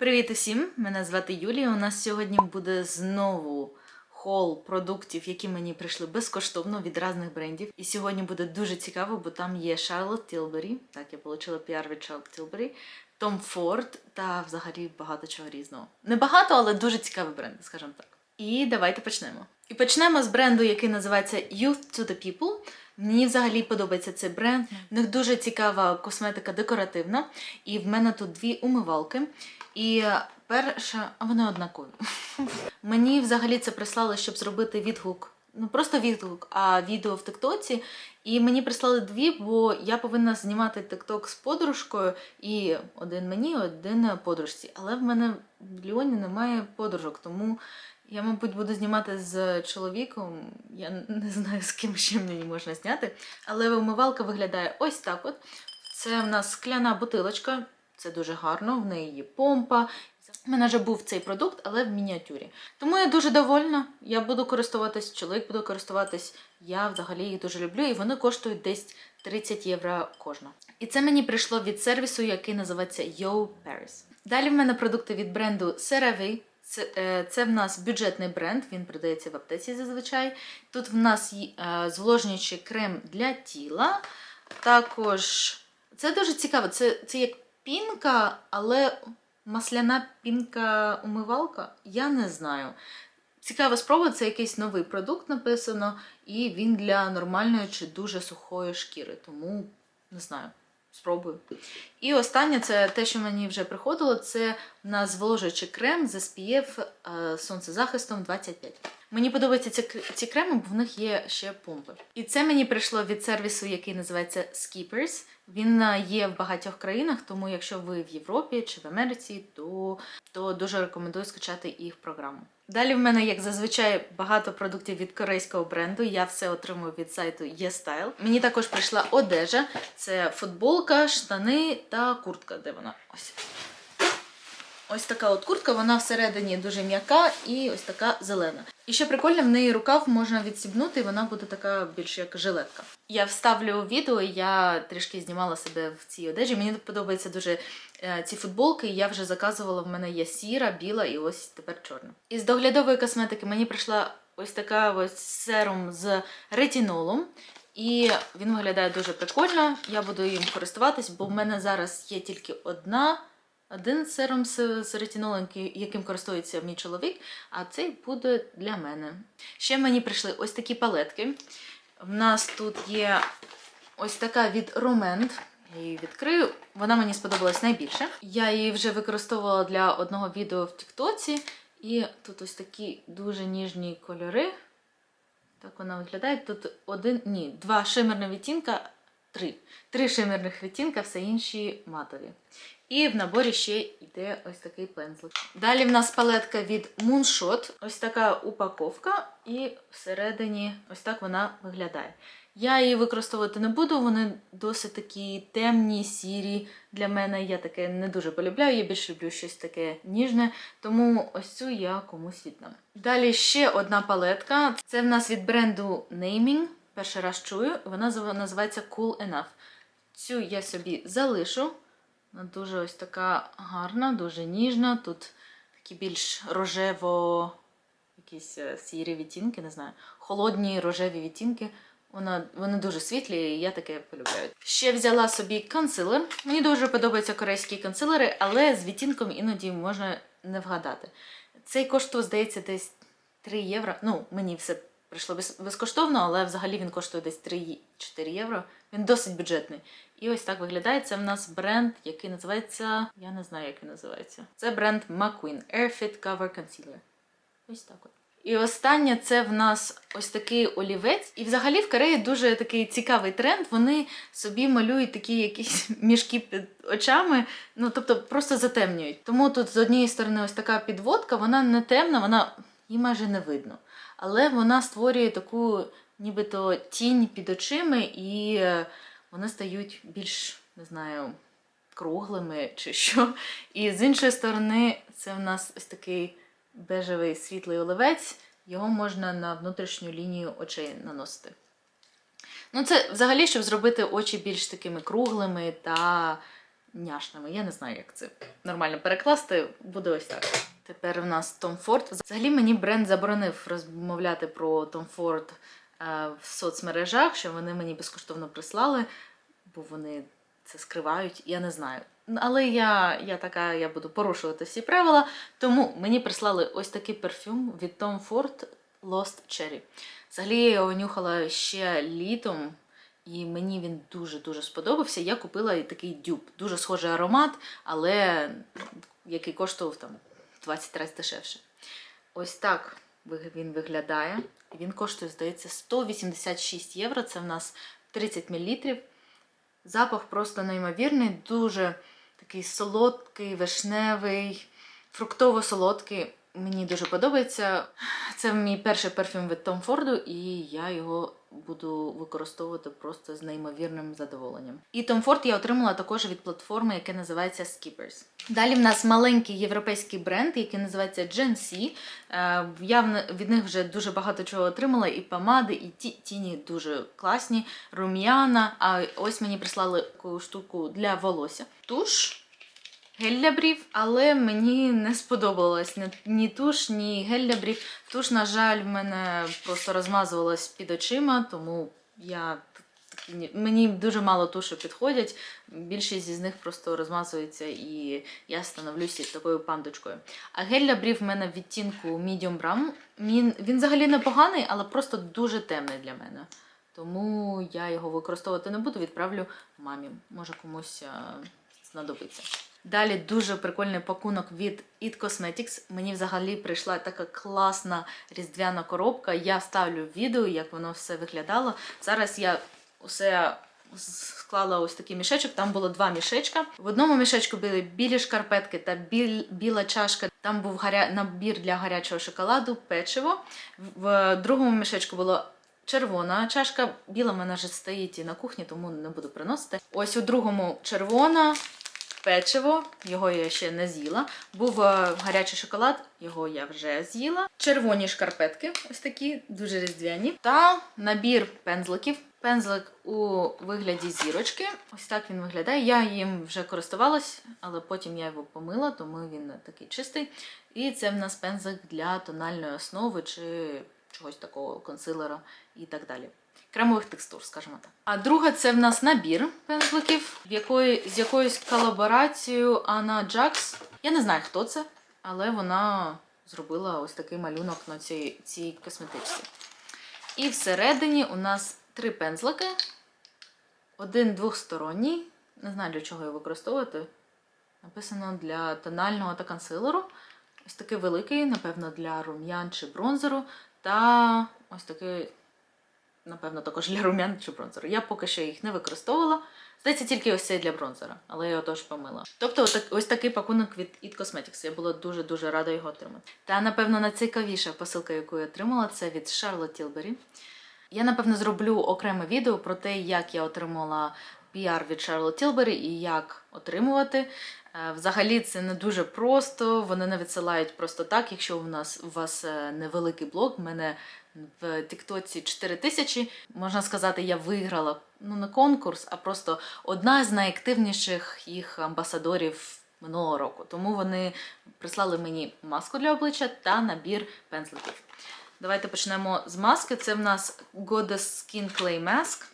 Привіт усім! Мене звати Юлія. У нас сьогодні буде знову хол продуктів, які мені прийшли безкоштовно від різних брендів. І сьогодні буде дуже цікаво, бо там є Charlotte Tilbury, так я отримала піар від Charlotte Tilbury, Tom Ford та взагалі багато чого різного. Не багато, але дуже цікаві бренди, скажімо так. І давайте почнемо. І почнемо з бренду, який називається Youth to the People. Мені взагалі подобається цей бренд. В них дуже цікава косметика декоративна. І в мене тут дві умивалки. І перша, вони однакові. Мені взагалі це прислали, щоб зробити відгук. Ну просто відгук, а відео в Тиктоці. І мені прислали дві, бо я повинна знімати Тикток з подружкою, і один мені, один подружці. Але в мене в Ліоні немає подружок, тому я, мабуть, буду знімати з чоловіком. Я не знаю, з ким ще мені можна зняти. Але умивалка виглядає ось так: от. Це в нас скляна бутилочка. Це дуже гарно, в неї є помпа. У мене вже був цей продукт, але в мініатюрі. Тому я дуже довольна. Я буду користуватись, чоловік буде користуватись. Я взагалі їх дуже люблю, і вони коштують десь 30 євро кожна. І це мені прийшло від сервісу, який називається Yo Paris. Далі в мене продукти від бренду CeraVe. Це, е, це в нас бюджетний бренд, він продається в аптеці зазвичай. Тут в нас є е, зволожнюючий крем для тіла. Також це дуже цікаво. Це, це як пінка, але масляна пінка умивалка? Я не знаю. Цікава спроба, це якийсь новий продукт написано, і він для нормальної чи дуже сухої шкіри. Тому не знаю. Спробую. І останнє це те, що мені вже приходило, це на зволожуючий крем з SPF е, сонцезахистом 25. Мені подобаються ці, ці креми, бо в них є ще помпи. І це мені прийшло від сервісу, який називається Skippers. Він е, є в багатьох країнах, тому якщо ви в Європі чи в Америці, то, то дуже рекомендую скачати їх програму. Далі в мене, як зазвичай, багато продуктів від корейського бренду. Я все отримую від сайту YesStyle. Мені також прийшла одежа: це футболка, штани та куртка. Де вона? Ось. Ось така от куртка, вона всередині дуже м'яка і ось така зелена. І ще прикольно, в неї рукав можна відсібнути, і вона буде така більш як жилетка. Я вставлю відео, я трішки знімала себе в цій одежі. Мені подобаються дуже е, ці футболки. Я вже заказувала. В мене є сіра, біла і ось тепер чорна. Із доглядової косметики мені прийшла ось така ось серум з ретинолом. І він виглядає дуже прикольно. Я буду їм користуватись, бо в мене зараз є тільки одна. Один серум з, ретинолом, яким користується мій чоловік, а цей буде для мене. Ще мені прийшли ось такі палетки. В нас тут є ось така від Romend. Я її відкрию. Вона мені сподобалась найбільше. Я її вже використовувала для одного відео в Тіктоці. І тут ось такі дуже ніжні кольори. Так вона виглядає. Тут один, ні, два шимерні відтінка, три. Три шимерних відтінка, все інші матові. І в наборі ще йде ось такий пензлик. Далі в нас палетка від Moonshot. Ось така упаковка, і всередині ось так вона виглядає. Я її використовувати не буду, вони досить такі темні, сірі для мене. Я таке не дуже полюбляю, я більше люблю щось таке ніжне, тому ось цю я комусь віддам. Далі ще одна палетка. Це в нас від бренду Naming. Перший раз чую, вона називається Cool Enough. Цю я собі залишу. Вона дуже ось така гарна, дуже ніжна. Тут такі більш рожево, якісь е, сірі відтінки, не знаю, холодні рожеві відтінки. Вона, Вони дуже світлі, і я таке полюбляю. Ще взяла собі консилер. Мені дуже подобаються корейські консилери, але з відтінком іноді можна не вгадати. Цей коштує, здається, десь 3 євро. Ну, мені все прийшло безкоштовно, але взагалі він коштує десь 3-4 євро. Він досить бюджетний. І ось так виглядає. Це в нас бренд, який називається. Я не знаю, як він називається. Це бренд McQueen Air Fit Cover Concealer. Ось так от. І останнє це в нас ось такий олівець. І взагалі в Кореї дуже такий цікавий тренд. Вони собі малюють такі якісь мішки під очами, ну тобто просто затемнюють. Тому тут з однієї сторони ось така підводка, вона не темна, вона її майже не видно. Але вона створює таку, нібито тінь під очима, і е, вони стають більш, не знаю, круглими чи що. І з іншої сторони, це в нас ось такий бежевий світлий оливець, його можна на внутрішню лінію очей наносити. Ну, це взагалі, щоб зробити очі більш такими круглими та няшними. Я не знаю, як це нормально перекласти, буде ось так. Тепер у нас Tom Ford. Взагалі мені бренд заборонив розмовляти про Tom Ford е, в соцмережах, що вони мені безкоштовно прислали, бо вони це скривають, я не знаю. Але я, я така, я буду порушувати всі правила. Тому мені прислали ось такий парфюм від Tom Ford Lost Cherry. Взагалі я його нюхала ще літом, і мені він дуже-дуже сподобався. Я купила такий дюб. Дуже схожий аромат, але який коштував там 20 разів дешевше. Ось так він виглядає. Він коштує, здається, 186 євро. Це в нас 30 мл. Запах просто неймовірний, дуже такий солодкий, вишневий, фруктово-солодкий. Мені дуже подобається. Це мій перший парфюм від Tom Ford, і я його буду використовувати просто з неймовірним задоволенням. І Tom Ford я отримала також від платформи, яка називається Skippers. Далі в нас маленький європейський бренд, який називається Gen C. Е, Я від них вже дуже багато чого отримала, і помади, і ті, тіні дуже класні, рум'яна. А ось мені прислали таку штуку для волосся. Туш. Гель для брів, але мені не сподобалось ні, туш, ні гель для брів. Туш, на жаль, в мене просто розмазувалась під очима, тому я мені дуже мало туші підходять. Більшість із них просто розмазується і я становлюся такою пандочкою. А гель для брів в мене відтінку Medium Brown. Він, він взагалі непоганий, але просто дуже темний для мене. Тому я його використовувати не буду, відправлю мамі. Може комусь знадобиться. Далі дуже прикольний пакунок від It Cosmetics. Мені взагалі прийшла така класна різдвяна коробка. Я ставлю відео, як воно все виглядало. Зараз я усе склала ось такий мішечок. Там було два мішечка. В одному мішечку були білі шкарпетки та біль, біла чашка. Там був гаря... набір для гарячого шоколаду, печиво. В другому мішечку було червона чашка. Біла в мене вже стоїть і на кухні, тому не буду приносити. Ось у другому червона. Печиво, його я ще не з'їла. Був е, гарячий шоколад, його я вже з'їла. Червоні шкарпетки, ось такі, дуже різдвяні. Та набір пензликів. Пензлик у вигляді зірочки. Ось так він виглядає. Я їм вже користувалась, але потім я його помила, тому він такий чистий. І це в нас пензлик для тональної основи чи чогось такого консилера і так далі. Кремових текстур, скажімо так. А друга це в нас набір пензликів, в якої, з якоюсь колаборацією Anna Jax. Я не знаю, хто це, але вона зробила ось такий малюнок на цій, цій косметичці. І всередині у нас три пензлики. Один двохсторонній. Не знаю, для чого його використовувати. Написано для тонального та консилеру. Ось такий великий, напевно, для рум'ян чи бронзеру. Та ось такий, напевно, також для рум'ян чи бронзеру. Я поки що їх не використовувала. Здається, тільки ось цей для бронзера, але я його теж помила. Тобто, ось такий пакунок від It Cosmetics. Я була дуже-дуже рада його отримати. Та, напевно, найцікавіша посилка, яку я отримала, це від Charlotte Tilbury. Я, напевно, зроблю окреме відео про те, як я отримала піар від Charlotte Tilbury і як отримувати. Е, Взагалі це не дуже просто. Вони не відсилають просто так. Якщо у нас у вас е, невеликий блог, в мене в Тіктоці 4 тисячі. Можна сказати, я виграла ну не конкурс, а просто одна з найактивніших їх амбасадорів минулого року. Тому вони прислали мені маску для обличчя та набір пензликів. Давайте почнемо з маски. Це в нас Goddess Skin Clay Mask.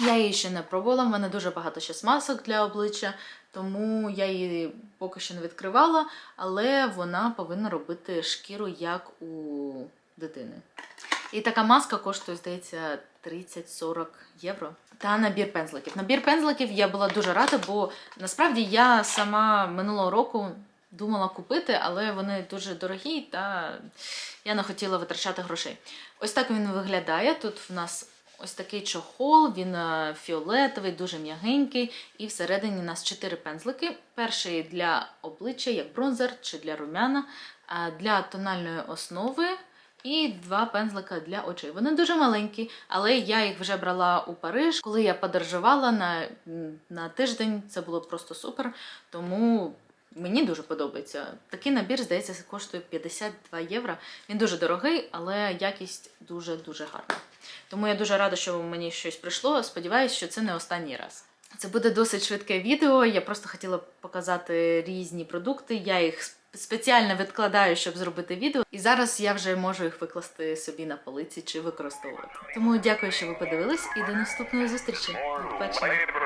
Я її ще не пробувала, в мене дуже багато ще масок для обличчя, тому я її поки що не відкривала, але вона повинна робити шкіру як у дитини. І така маска коштує, здається, 30-40 євро. Та набір пензликів. Набір пензликів я була дуже рада, бо насправді я сама минулого року думала купити, але вони дуже дорогі, та я не хотіла витрачати грошей. Ось так він виглядає. Тут в нас ось такий чохол, він е, фіолетовий, дуже м'ягенький, і всередині у нас чотири пензлики. Перший для обличчя, як бронзер чи для румяна, для тональної основи. І два пензлика для очей. Вони дуже маленькі, але я їх вже брала у Париж. Коли я подорожувала на, на тиждень, це було просто супер. Тому мені дуже подобається. Такий набір, здається, коштує 52 євро. Він дуже дорогий, але якість дуже-дуже гарна. Тому я дуже рада, що мені щось прийшло. Сподіваюсь, що це не останній раз. Це буде досить швидке відео. Я просто хотіла показати різні продукти. Я їх спеціально відкладаю, щоб зробити відео. І зараз я вже можу їх викласти собі на полиці чи використовувати. Тому дякую, що ви подивились, і до наступної зустрічі. Побачення.